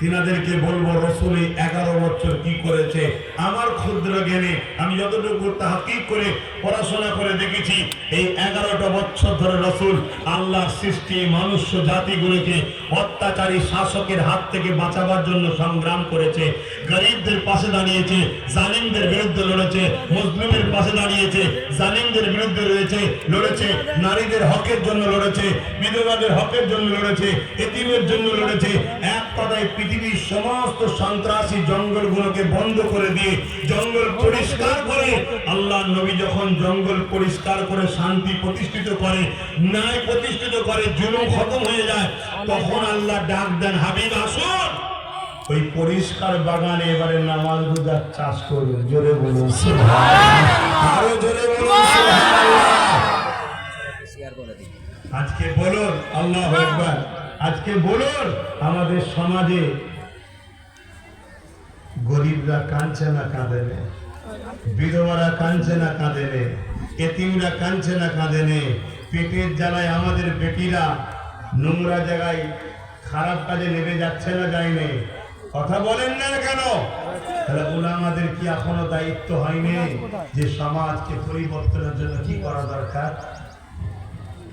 তিনাদেরকে বলব, রসুল এগারো বছর কি করেছে? আমার ক্ষুদ্র জ্ঞানে আমি যতটুকু তাহাকিক করে পড়াশোনা করে দেখেছি, এই এগারোটা বছর ধরে রসুল আল্লাহর সৃষ্টি, মনুষ্য, জাতিগুলোকে অত্যাচারী শাসকের হাত থেকে বাঁচাবার জন্য সংগ্রাম করেছে, গরিবদের পাশে দাঁড়িয়েছে, জালিমদের বিরুদ্ধে লড়েছে, মুসলিমের পাশে দাঁড়িয়েছে, জালিমদের বিরুদ্ধে রয়েছে, লড়েছে, নারীদের হকের জন্য লড়েছে, বিধবাদের হকের জন্য লড়েছে, এতিমের জন্য লড়েছে, এক কথায় পৃথিবীর সমস্ত সন্ত্রাসী জঙ্গলগুলোকে বন্ধ করে দিয়ে জঙ্গল পরিষ্কার করে আল্লাহ নবী যখন জঙ্গল পরিষ্কার করে শান্তি প্রতিষ্ঠিত করে, ন্যায় প্রতিষ্ঠিত করে, জুলুম খতম হয়ে যায়, তখন আল্লাহ ডাক দেন, হাবিব, আসুন। ওই পরিষ্কার বাগানে এবারে নামাজ রোজার চাষ করুন জোরে বলুন আজকে বলুন, আল্লাহ আজকে বলুন, আমাদের সমাজে গরিবরা কাঁদছে না কাঁদে নে। বিধবারা কাঁদছে না কাঁদে নে। এতিমরা কাঁদছে না কাঁদে নে। পেটের জ্বালায় আমাদের বেটিরা নোংরা জায়গায় খারাপ কাজে নেমে যাচ্ছে না যায়নি কথা বলেন না কেন? তাহলে ওলামাদের কি এখনও দায়িত্ব হয়নি যে সমাজকে পরিবর্তনের জন্য কি করা দরকার?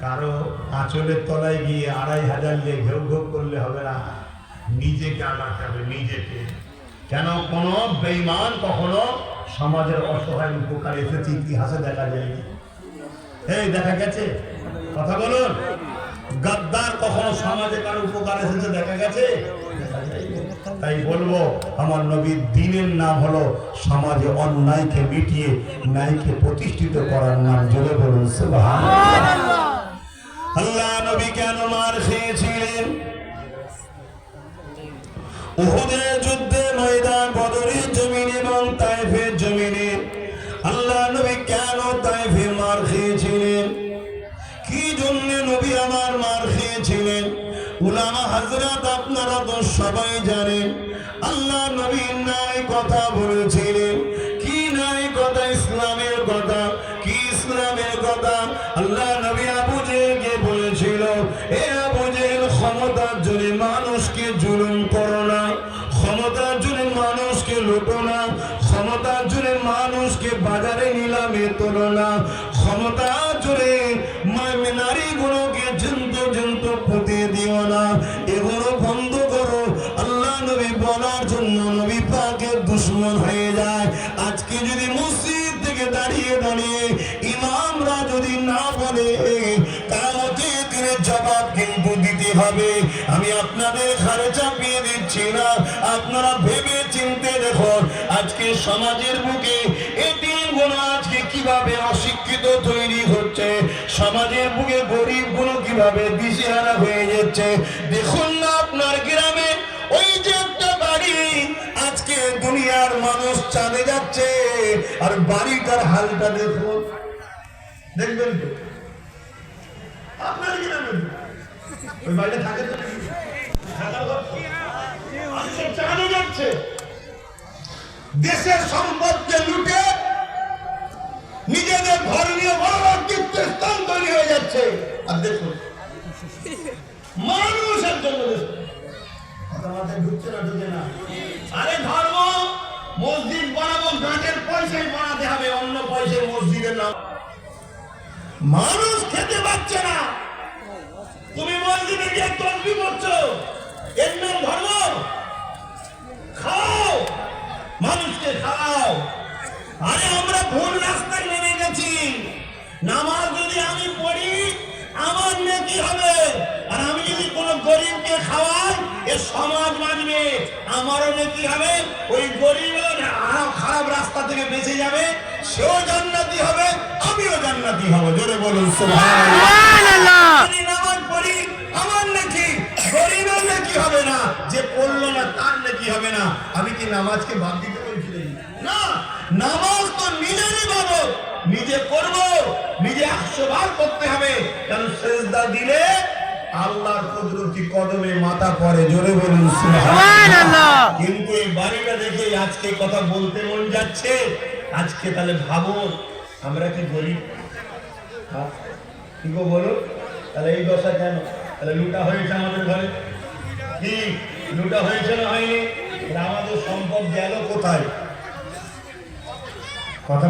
কারও আঁচলের তলায় গিয়ে আড়াই হাজার নিয়ে ঘেউ ঘেউ করলে হবে না। নিজেকে আগাতে হবে নিজেকে। কেন কোন বেইমান কখনো সমাজের অসহায় উপকার এসেছে, ইতিহাসে দেখা যায়নি। এই, দেখা গেছে? কথা বলুন। গাদ্দার কখনো সমাজে কারও উপকার এসেছে, দেখা গেছে? তাই বলব, আমার নবীর দিনের নাম হলো সমাজে অন্যায়কে মিটিয়ে, ন্যায়কে প্রতিষ্ঠিত করার নাম জোরে বলুন আল্লাহ নবী কেন মার খেয়েছিলেন? যুদ্ধে ময়দান, বদরের জমিনে এবং তাইফের জমিনে। আল্লাহ নবী কেন তাইফে মার খেয়েছিলেন? কি জন্য নবী আমার মার খেয়েছিলেন? উলামা হাজরাত আপনারা তো সবাই জানেন, আল্লাহ নবী নাই কথা বলেছিলেন। কি নাই কথা? ইসলামের কথা। কি ইসলামের কথা? আল্লাহ নবী আবু জেলকে বলেছিল, এ আবু জেল ক্ষমতার জন্য মানুষকে জুলুম লুটো না ক্ষমতার জন্য মানুষকে বাজারে নিলামে তোলো না ক্ষমতার জোরে নারীগুলোকে জন্ত জন্ত পুঁতে দিও না। এগুলো বন্ধ করো। আল্লাহ নবী বলার জন্য নবী পাকের দুশ্মন হয়ে যায়। আজকে যদি মসজিদ থেকে দাঁড়িয়ে দাঁড়িয়ে ইমামরা যদি না বলে কামতে দিনের জবাব কিন্তু দিতে হবে। আমি আপনাদের ঘরে চাপিয়ে দিচ্ছি না। আপনারা ভেবে চিনতে দেখুন, আজকে সমাজের বুকে এটিএমগুলো আজকে কীভাবে অশিক্ষিত তৈরি হচ্ছে, সমাজের বুকে গরিবগুলো কীভাবে দিশেহারা হয়ে যাচ্ছে। দেখুন না আপনার গ্রামে ওই যে একটা বাড়ি, আজকে দুনিয়ার মানুষ চাঁদে যাচ্ছে, আর বাড়িটার হালটা দেখুন। দেখবেন তো? আপনার গ্রামে? ওই বাড়িটা থাকে তো চাঁদে দেশের সম্পদকে লুটে নিজেদের বড় বড় তীর্থস্থান তৈরি হয়ে যাচ্ছে। আর দেখুন, মানুষের জন্য মসজিদ বানাবো পয়সায় বানাতে হবে, অন্য পয়সায় মসজিদের নাম। মানুষ খেতে পাচ্ছে না তুমি মসজিদে গিয়ে তসবি করছ এর নাম ধর্ম খাও মানুষকে খাও আরে আমরা ভুল রাস্তায় নেমে গেছি নামাজ যদি আমি পড়ি আমার নেকি হবে। আর আমি যদি কোনো গরিবকে খাওয়াই এ সমাজ বাঁচবে আমারও নেকি হবে। ওই গরিব খারাপ রাস্তা থেকে বেঁচে যাবে। সেও জান্নাতি হবে আমিও জান্নাতি হব। জোরে বলুন সুবহানাল্লাহ। নামাজ পড়ি আমার নাকি গরিবের নাকি হবে না। যে পড়ল না তার নাকি হবে না। আমি কি নামাজকে বাদ দিতে বলছি? না নামাজ তো নিজেরই বাবদ। নিজে করব নিজে একশো বার করতে হবে। কারণ সেজদা দিলে আল্লাহর কুদরতি কদমে মাথা পড়ে। জোরে বলুন কিন্তু এই বাড়িটা দেখে আজকে কথা বলতে মন যাচ্ছে। আজকে তাহলে ভাবো আমরা কি গরিব? হ্যাঁ? কি গো বলো? তাহলে এই দশা কেন? তাহলে লুটা হয়েছে আমাদের ঘরে? কি? লুটা হয়েছে না হয়নি? আমাদের সম্পদ গেল কোথায়? কথা